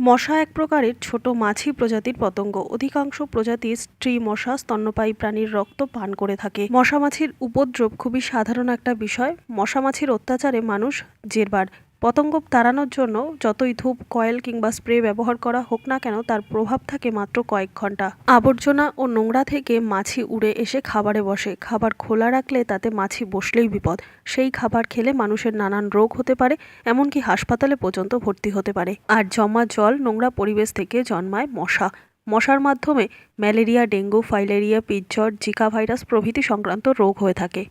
মশা এক প্রকারের ছোট মাছি প্রজাতির পতঙ্গ। অধিকাংশ প্রজাতির স্ত্রী মশা, স্তন্যপায়ী প্রাণীর রক্ত পান করে থাকে। মশা মাছির উপদ্রব খুবই সাধারণ একটা বিষয়। মশা মাছির অত্যাচারে মানুষ জেরবার। পতঙ্গ তাড়ানোর জন্য যতই ধূপ, কয়েল কিংবা স্প্রে ব্যবহার করা হোক না কেন, তার প্রভাব থাকে মাত্র কয়েক ঘণ্টা। আবর্জনা ও নোংরা থেকে মাছি উড়ে এসে খাবারে বসে। খাবার খোলা রাখলে তাতে মাছি বসলেই বিপদ। সেই খাবার খেলে মানুষের নানান রোগ হতে পারে, এমনকি হাসপাতালে পর্যন্ত ভর্তি হতে পারে। আর জমা জল নোংরা পরিবেশ থেকে জন্মায় মশা। মশার মাধ্যমে ম্যালেরিয়া, ডেঙ্গু, ফাইলেরিয়া, পিজ্জর, জিকা ভাইরাস প্রভৃতি সংক্রান্ত রোগ হয়ে থাকে।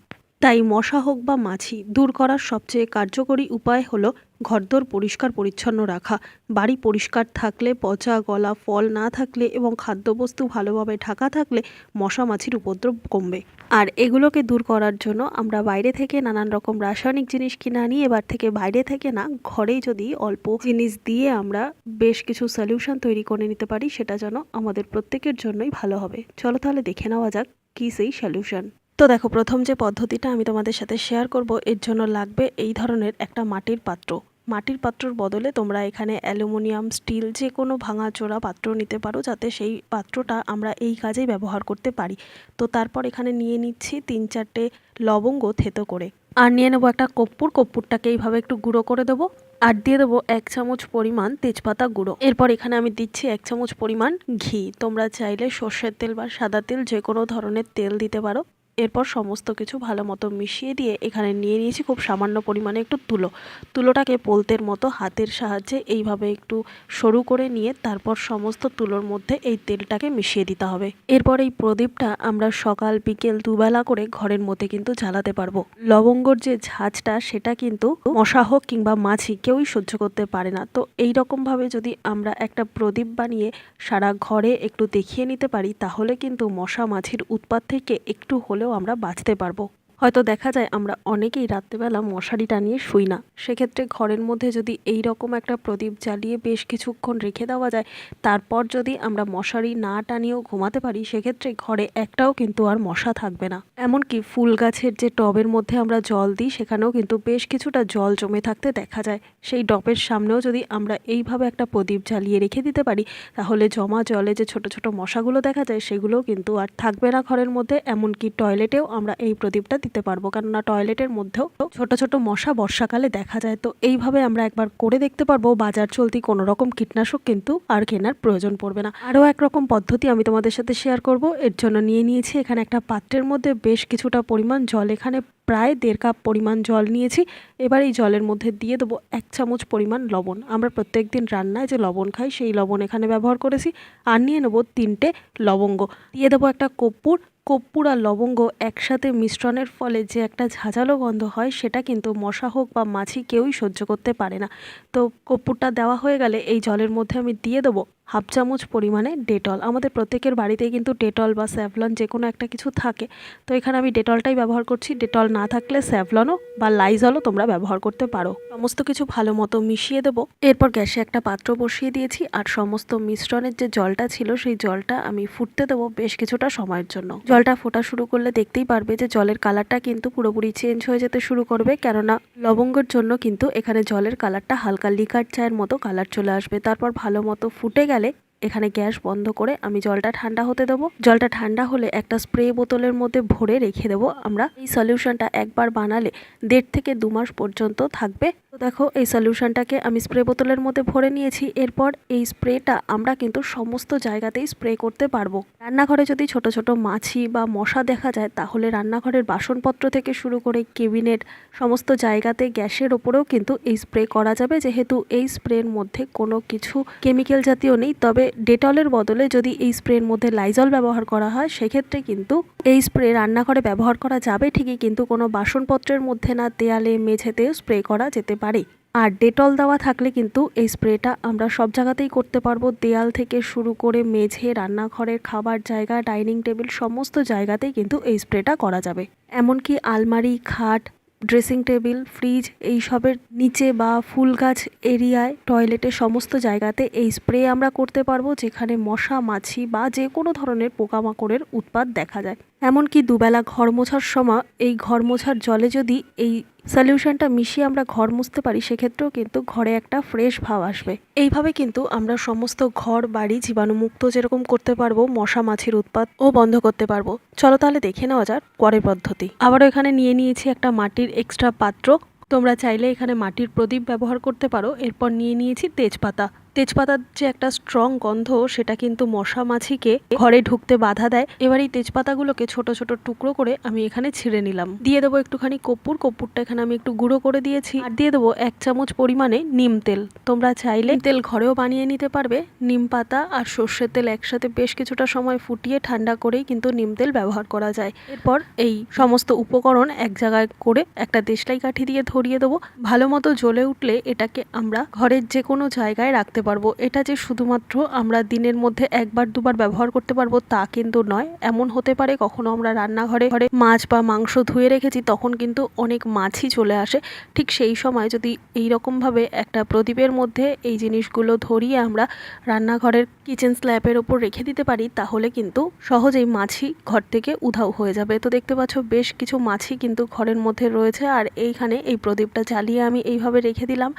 তাই মশা হোক বা মাছি, দূর করার সবচেয়ে কার্যকরী উপায় হলো ঘরদোর পরিষ্কার পরিচ্ছন্ন রাখা। বাড়ি পরিষ্কার থাকলে, পচা গলা, ফল না থাকলে এবং খাদ্যবস্তু ভালোভাবে ঢাকা থাকলে মশা মাছির উপদ্রব কমবে। আর এগুলোকে দূর করার জন্য আমরা বাইরে থেকে নানান রকম রাসায়নিক জিনিস কিনে আনি, এবার থেকে বাইরে থেকে না, ঘরেই যদি অল্প জিনিস দিয়ে আমরা বেশ কিছু সলিউশন তৈরি করে নিতে পারি, সেটা যেন আমাদের প্রত্যেকের জন্যই ভালো হবে। চলো তাহলে দেখে নেওয়া যাক কী সেই সলিউশন তো দেখো, প্রথম যে পদ্ধতিটা আমি তোমাদের সাথে শেয়ার করব, এর জন্য লাগবে এই ধরনের একটা মাটির পাত্র। মাটির পাত্রর বদলে তোমরা এখানে অ্যালুমিনিয়াম, স্টিল যে কোনো ভাঙাচোরা পাত্র নিতে পারো, যাতে সেই পাত্রটা আমরা এই কাজেই ব্যবহার করতে পারি। তো তারপর এখানে নিয়ে নিচ্ছি তিন চারটে লবঙ্গ থেতো করে। আর নিয়ে নেব একটা কপ্পুর, কপ্পুরটাকে এইভাবে একটু গুঁড়ো করে দেবো। আর দিয়ে দেবো এক চামচ পরিমাণ তেজপাতা গুঁড়ো। এরপর এখানে আমি দিচ্ছি এক চামচ পরিমাণ ঘি। তোমরা চাইলে সর্ষের তেল বা সাদা তেল যে কোনো ধরনের তেল দিতে পারো। এরপর সমস্ত কিছু ভালো মতো মিশিয়ে দিয়ে এখানে নিয়ে নিয়েছি খুব সামান্য পরিমাণে একটু তুলো। তুলোটাকে পোলতের মতো হাতের সাহায্যে এইভাবে একটু সরু করে নিয়ে তারপর সমস্ত তুলোর মধ্যে এই তেলটাকে মিশিয়ে দিতে হবে। এরপর এই প্রদীপটা আমরা সকাল, বিকেল দুবেলা করে ঘরের মধ্যে কিন্তু জ্বালাতে পারব। লবঙ্গর যে ঝাঁজটা, সেটা কিন্তু মশা হোক কিংবা মাছি কেউই সহ্য করতে পারে না। তো এই রকমভাবে যদি আমরা একটা প্রদীপ বানিয়ে সারা ঘরে একটু দেখিয়ে নিতে পারি, তাহলে কিন্তু মশা মাছির উৎপাত থেকে একটু হলেও আমরা বাঁচতে পারব। হয়তো দেখা যায় আমরা অনেকেই রাত্রেবেলা মশারি টানিয়ে শুই না। সেক্ষেত্রে ঘরের মধ্যে যদি এই রকম একটা প্রদীপ জ্বালিয়ে বেশ কিছুক্ষণ রেখে দেওয়া যায়, তারপর যদি আমরা মশারি না টানিয়েও ঘুমাতে পারি, সেক্ষেত্রে ঘরে একটাও কিন্তু আর মশা থাকবে না। এমনকি ফুল গাছের যে টবের মধ্যে আমরা জল দিই, সেখানেও কিন্তু বেশ কিছুটা জল জমে থাকতে দেখা যায়। সেই টবের সামনেও যদি আমরা এইভাবে একটা প্রদীপ জ্বালিয়ে রেখে দিতে পারি, তাহলে জমা জলে যে ছোট ছোট মশাগুলো দেখা যায়, সেগুলোও কিন্তু আর থাকবে না ঘরের মধ্যে। এমনকি টয়লেটেও আমরা এই প্রদীপটা দিতে পারব। কেননা টয়লেটের মধ্যেও ছোট ছোট মশা বর্ষাকালে দেখা যায়। তো এইভাবে আমরা একবার করে দেখতে পারব। বাজার চলতি কোনো রকম কীটনাশক কিন্তু আর কেনার প্রয়োজন পড়বে না। আরও একরকম পদ্ধতি আমি তোমাদের সাথে শেয়ার করব। এর জন্য নিয়ে নিয়েছি এখানে একটা পাত্রের মধ্যে বেশ কিছুটা পরিমাণ জল। এখানে প্রায় দেড় কাপ পরিমাণ জল নিয়েছি। এবার এই জলের মধ্যে দিয়ে দেবো এক চামচ পরিমাণ লবণ। আমরা প্রত্যেক দিন রান্নায় যে লবণ খাই, সেই লবণ এখানে ব্যবহার করেছি। আর নিয়ে নেব তিনটে লবঙ্গ। দিয়ে দেবো একটা কর্পূর। কর্পূর আর লবঙ্গ একসাথে মিশ্রণের ফলে যে একটা ঝাঁঝালো গন্ধ হয়, সেটা কিন্তু মশা হোক বা মাছি কেউই সহ্য করতে পারে না। তো কর্পূরটা দেওয়া হয়ে গেলে এই জলের মধ্যে আমি দিয়ে দেবো হাফ চামচ পরিমাণে ডেটল। আমাদের প্রত্যেকের বাড়িতেই কিন্তু ডেটল বা স্যাভলন যে কোনো একটা কিছু থাকে। তো এখানে আমি ডেটলটাই ব্যবহার করছি। ডেটল না থাকলে স্যাভলনও বা লাইজলও তোমরা ব্যবহার করতে পারো। সমস্ত কিছু ভালো মতো মিশিয়ে দেবো। এরপর গ্যাসে একটা পাত্র বসিয়ে দিয়েছি। আর সমস্ত মিশ্রণের যে জলটা ছিল, সেই জলটা আমি ফুটতে দেবো বেশ কিছুটা সময়ের জন্য। জলটা ফোটা শুরু করলে দেখতেই পারবে যে জলের কালারটা কিন্তু পুরোপুরি চেঞ্জ হয়ে যেতে শুরু করবে। কেননা লবঙ্গের জন্য কিন্তু এখানে জলের কালারটা হালকা লিকার চায়ের মতো কালার চলে আসবে। তারপর ভালো মতো ফুটে গেলে এখানে গ্যাস বন্ধ করে আমি জলটা ঠান্ডা হতে দেবো। জলটা ঠান্ডা হলে একটা স্প্রে বোতলের মধ্যে ভরে রেখে দেবো। আমরা এই সলিউশনটা একবার বানালে দেড় থেকে দু মাস পর্যন্ত থাকবে। তো দেখো, এই সলিউশনটাকে আমি স্প্রে বোতলের মধ্যে ভরে নিয়েছি। এরপর এই স্প্রেটা আমরা কিন্তু সমস্ত জায়গাতেই স্প্রে করতে পারব। রান্নাঘরে যদি ছোট ছোট মাছি বা মশা দেখা যায়, তাহলে রান্নাঘরের বাসনপত্র থেকে শুরু করে কেবিনেট সমস্ত জায়গাতে গ্যাসের ওপরেও কিন্তু এই স্প্রে করা যাবে। যেহেতু এই স্প্রের মধ্যে কোনো কিছু কেমিক্যাল জাতীয় নেই, তবে ডেটলের বদলে যদি এই স্প্রের মধ্যে লাইজল ব্যবহার করা হয়, সেক্ষেত্রে কিন্তু এই স্প্রে রান্নাঘরে ব্যবহার করা যাবে ঠিকই, কিন্তু কোনো বাসনপত্রের মধ্যে না, দেয়ালে, মেঝেতেও স্প্রে করা যেতে পারে। আর ডেটল দেওয়া থাকলে কিন্তু এই স্প্রেটা আমরা সব জায়গাতেই করতে পারব। দেয়াল থেকে শুরু করে মেঝে, রান্নাঘরের খাবার জায়গা, ডাইনিং টেবিল সমস্ত জায়গাতেই কিন্তু এই স্প্রেটা করা যাবে। এমনকি আলমারি, খাট, ড্রেসিং টেবিল, ফ্রিজ এইসবের নিচে বা ফুল গাছ এরিয়ায়, টয়লেটে সমস্ত জায়গাতে এই স্প্রে আমরা করতে পারব, যেখানে মশা, মাছি বা যে কোনো ধরনের পোকামাকড়ের উৎপাত দেখা যায়। এমনকি দুবেলা ঘর মোছার সময় এই ঘর মোছার জলে যদি এই সলিউশনটা মিশিয়ে আমরা ঘর মুছতে পারি, সেক্ষেত্রেও কিন্তু ঘরে একটা ফ্রেশ ভাব আসবে। এইভাবে কিন্তু আমরা সমস্ত ঘর, বাড়ি, জীবাণুমুক্ত যেরকম করতে পারব, মশা, মাছির উৎপাত ও বন্ধ করতে পারব। চলো তাহলে দেখে নেওয়া যাক পরের পদ্ধতি। আবারও এখানে নিয়ে নিয়েছি একটা মাটির এক্সট্রা পাত্র। তোমরা চাইলে এখানে মাটির প্রদীপ ব্যবহার করতে পারো। এরপর নিয়ে নিয়েছি তেজপাতা। তেজপাতার যে একটা স্ট্রং গন্ধ, সেটা কিন্তু মশা মাছিকে ঘরে ঢুকতে বাধা দেয়। এবার এই তেজপাতাগুলোকে ছোট ছোট টুকরো করে আমি এখানে ছিঁড়ে নিলাম। দিয়ে দেবো একটুখানি কর্পূর। কর্পূরটা এখানে আমি একটু গুঁড়ো করে দিয়েছি। আর দিয়ে দেবো এক চামচ পরিমাণে নিম তেল। তোমরা চাইলে তেল ঘরেও বানিয়ে নিতে পারবে। নিম পাতা আর সর্ষের তেল একসাথে বেশ কিছুটা সময় ফুটিয়ে ঠান্ডা করেই কিন্তু নিম তেল ব্যবহার করা যায়। এরপর এই সমস্ত উপকরণ এক জায়গায় করে একটা দেশলাই কাঠি দিয়ে ধরিয়ে দেবো। ভালো মতো জ্বলে উঠলে এটাকে আমরা ঘরের যে কোনো জায়গায় রাখতে পারব। এটা যে শুধুমাত্র আমরা দিনের মধ্যে একবার, দুবার ব্যবহার করতে পারব তা কিন্তু নয়। এমন হতে পারে কখনো আমরা রান্নাঘরে ঘরে মাছ বা মাংস ধুয়ে রেখেছি, তখন কিন্তু অনেক মাছই চলে আসে। ঠিক সেই সময় যদি এই রকমভাবে একটা প্রদীপের মধ্যে এই জিনিসগুলো ধরিয়ে আমরা রান্নাঘরের কিচেন স্ল্যাবের ওপর রেখে দিতে পারি, তাহলে কিন্তু সহজেই মাছি ঘর থেকে উধাও হয়ে যাবে। তো দেখতে পাচ্ছ, বেশ কিছু মাছি কিন্তু ঘরের মধ্যে রয়েছে, আর এইখানে এই প্রদীপটা জ্বালিয়ে আমি এইভাবে রেখে দিলাম।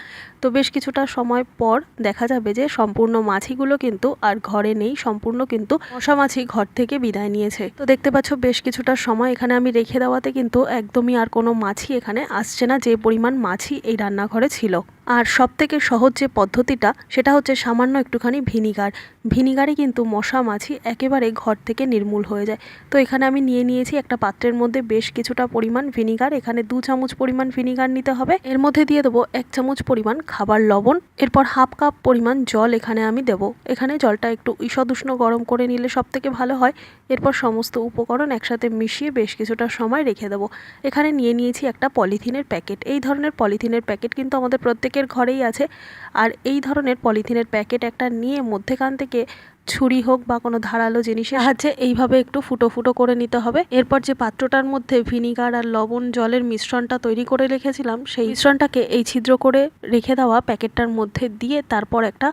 তো বেশ কিছুটা সময় পর দেখা যাবে যে সম্পূর্ণ মাছিগুলো কিন্তু আর ঘরে নেই, সম্পূর্ণ কিন্তু মশা মাছি ঘর থেকে বিদায় নিয়েছে। তো দেখতে পাচ্ছ বেশ কিছুটা সময় এখানে আমি রেখে দেওয়াতে কিন্তু একদমই আর কোনো মাছি এখানে আসছে না, যে পরিমাণ মাছি এই রান্নাঘরে ছিল। আর সব থেকে সহজ যে পদ্ধতিটা, সেটা হচ্ছে সামান্য একটুখানি ভিনিগার। ভিনিগারে কিন্তু মশা মাছি একেবারে ঘর থেকে নির্মূল হয়ে যায়। তো এখানে আমি নিয়ে নিয়েছি একটা পাত্রের মধ্যে বেশ কিছুটা পরিমাণ ভিনিগার। এখানে দু চামচ পরিমাণ ভিনিগার নিতে হবে। এর মধ্যে দিয়ে দেবো এক চামচ পরিমাণ খাবার লবণ। এরপর হাফ কাপ পরিমাণ জল এখানে আমি দেব। এখানে জলটা একটু ঈষদ উষ্ণ গরম করে নিলে সব থেকে ভালো হয়। এরপর সমস্ত উপকরণ একসাথে মিশিয়ে বেশ কিছুটা সময় রেখে দেবো। এখানে নিয়ে নিয়েছি একটা পলিথিনের প্যাকেট। এই ধরনের পলিথিনের প্যাকেট কিন্তু আমাদের প্রত্যেকের ঘরেই আছে। আর এই ধরনের পলিথিনের প্যাকেট একটা নিয়ে মধ্যেখান থেকে ছুরি হোক বা কোনো ধারালো জিনিসের সাহায্যে এইভাবে একটু ফুটো ফুটো করে নিতে হবে। এরপর যে পাত্রটার মধ্যে ভিনিগার আর লবণ জলের মিশ্রণটা তৈরি করে রেখেছিলাম, সেই মিশ্রণটাকে এই ছিদ্র করে রেখে দেওয়া প্যাকেটটার মধ্যে দিয়ে তারপর একটা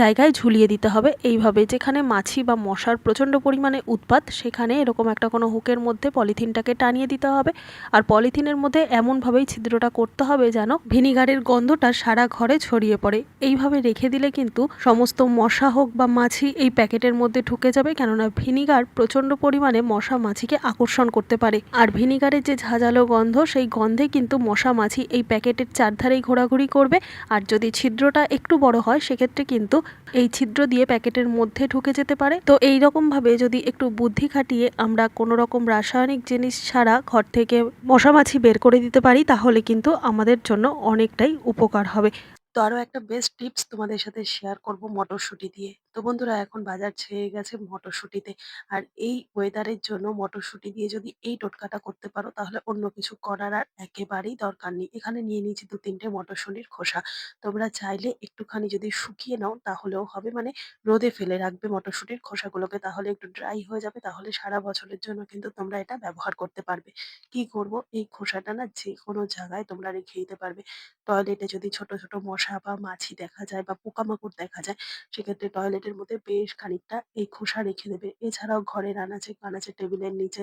জায়গায় ঝুলিয়ে দিতে হবে। এইভাবে যেখানে মাছি বা মশার প্রচণ্ড পরিমাণে উৎপাত, সেখানে এরকম একটা কোনো হুকের মধ্যে পলিথিনটাকে টানিয়ে দিতে হবে। আর পলিথিনের মধ্যে এমনভাবেই ছিদ্রটা করতে হবে যেন ভিনিগারের গন্ধটা সারা ঘরে ছড়িয়ে পড়ে। এইভাবে রেখে দিলে কিন্তু সমস্ত মশা হোক বা মাছি এই প্যাকেটের মধ্যে ঢুকে যাবে, কেননা ভিনিগার প্রচণ্ড পরিমাণে মশা মাছিকে আকর্ষণ করতে পারে। আর ভিনিগারের যে ঝাঁঝালো গন্ধ, সেই গন্ধে কিন্তু মশা মাছি এই প্যাকেটের চারধারেই ঘোরাঘুরি করবে। আর যদি ছিদ্রটা একটু বড় হয়, সেক্ষেত্রে কিন্তু এই ছিদ্র দিয়ে প্যাকেটের মধ্যে ঢুকে যেতে পারে। তো এই রকমভাবে যদি একটু বুদ্ধি খাটিয়ে আমরা কোনো রকম রাসায়নিক জিনিস ছাড়া ঘর থেকে মশামাছি বের করে দিতে পারি, তাহলে কিন্তু আমাদের জন্য অনেকটাই উপকার হবে। তো আরও একটা বেস্ট টিপস তোমাদের সাথে শেয়ার করব মটরশুঁটি দিয়ে। তো বন্ধুরা এখন বাজার ছেয়ে গেছে মটরশুঁটিতে। আর এই ওয়েদারের জন্য মটরশুঁটি দিয়ে যদি এই টোটকাটা করতে পারো, তাহলে অন্য কিছু করার আর একেবারেই দরকার নেই। এখানে নিয়ে নিয়েছি দু তিনটে মটরশুঁটির খোসা। তোমরা চাইলে একটুখানি যদি শুকিয়ে নাও, তাহলেও হবে। মানে রোদে ফেলে রাখবে মটরশুঁটির খোসাগুলোকে, তাহলে একটু ড্রাই হয়ে যাবে। তাহলে সারা বছরের জন্য কিন্তু তোমরা এটা ব্যবহার করতে পারবে। কি করব? এই খোসাটা না যে কোনো জায়গায় তোমরা রেখে দিতে পারবে। টয়লেটে যদি ছোট ছোট মশা বা মাছি দেখা যায় বা পোকামাকড় দেখা যায়, সেক্ষেত্রে টয়লেটের মধ্যে বেশ খানিকটা এই খোসা রেখে দেবে। এছাড়াও ঘরের আনাচে কানাচে টেবিলের নিচে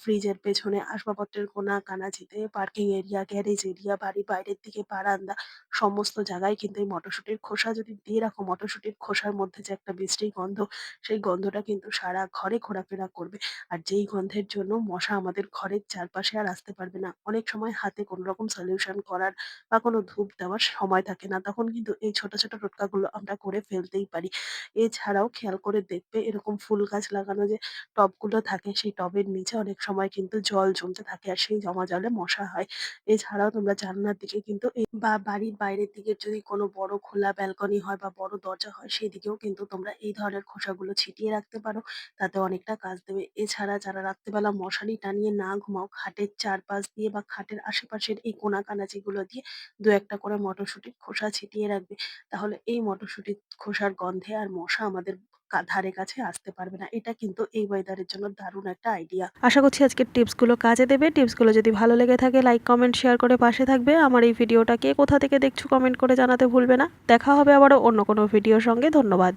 ফ্রিজের পেছনে আসবাবপত্রের কোনা, কানাচিতে, পার্কিং এরিয়া, গ্যারেজ এরিয়া বাড়ির বাইরের দিকে, বারান্দা, সমস্ত জায়গায় কিন্তু এই মটরশুঁটির খোসা যদি দিয়ে রাখো, মটরশুঁটির খোসার মধ্যে যে একটা বিশ্রী গন্ধ, সেই গন্ধটা কিন্তু সারা ঘরে ঘোরাফেরা করবে। আর যেই গন্ধের জন্য মশা আমাদের ঘরের চারপাশে আর আসতে পারবে না। অনেক সময় হাতে কোনো রকম সলিউশন করার বা কোনো ধূপ দেওয়ার সময় থাকে না। তখন কিন্তু এই ছোট ছোট টোটকাগুলো আমরা করে ফেলতেই পারি। এছাড়াও খেয়াল করে দেখবে এরকম ফুল গাছ লাগানো যে টবগুলো থাকে, সেই টবের নিচে অনেক সময় কিন্তু জল জমতে থাকে আর সেই জমা জলে মশা হয়। এছাড়াও তোমরা জানলার দিকে কিন্তু বা বাড়ির বাইরের দিকে যদি কোনো বড় খোলা ব্যালকনি হয় বা বড় দরজা হয়, সেদিকেও কিন্তু তোমরা এই ধরনের খোসাগুলো ছিটিয়ে রাখতে পারো। তাতে অনেকটা কাজ দেবে। এছাড়া যারা রাত্রেবেলা মশারি টানিয়ে না ঘুমাও, খাটের চারপাশ দিয়ে বা খাটের আশেপাশের এই কোনা কানাচিগুলো দিয়ে দু একটা করে মটরশুঁটির খোসা ছিটিয়ে রাখবে। তাহলে এই মটরশুঁটির খোসার গন্ধে আর মশা আমাদের ধারে কাছে আসতে পারবে না। এটা কিন্তু এই ওয়েদারের জন্য দারুণ একটা আইডিয়া আশা করছি আজকের টিপসগুলো কাজে দেবে। টিপসগুলো যদি ভালো লেগে থাকে লাইক কমেন্ট শেয়ার করে পাশে থাকবে। আমার এই ভিডিওটা কে কোথা থেকে দেখছ কমেন্ট করে জানাতে ভুলবে না। দেখা হবে আবারও অন্য কোনো ভিডিওর সঙ্গে। ধন্যবাদ।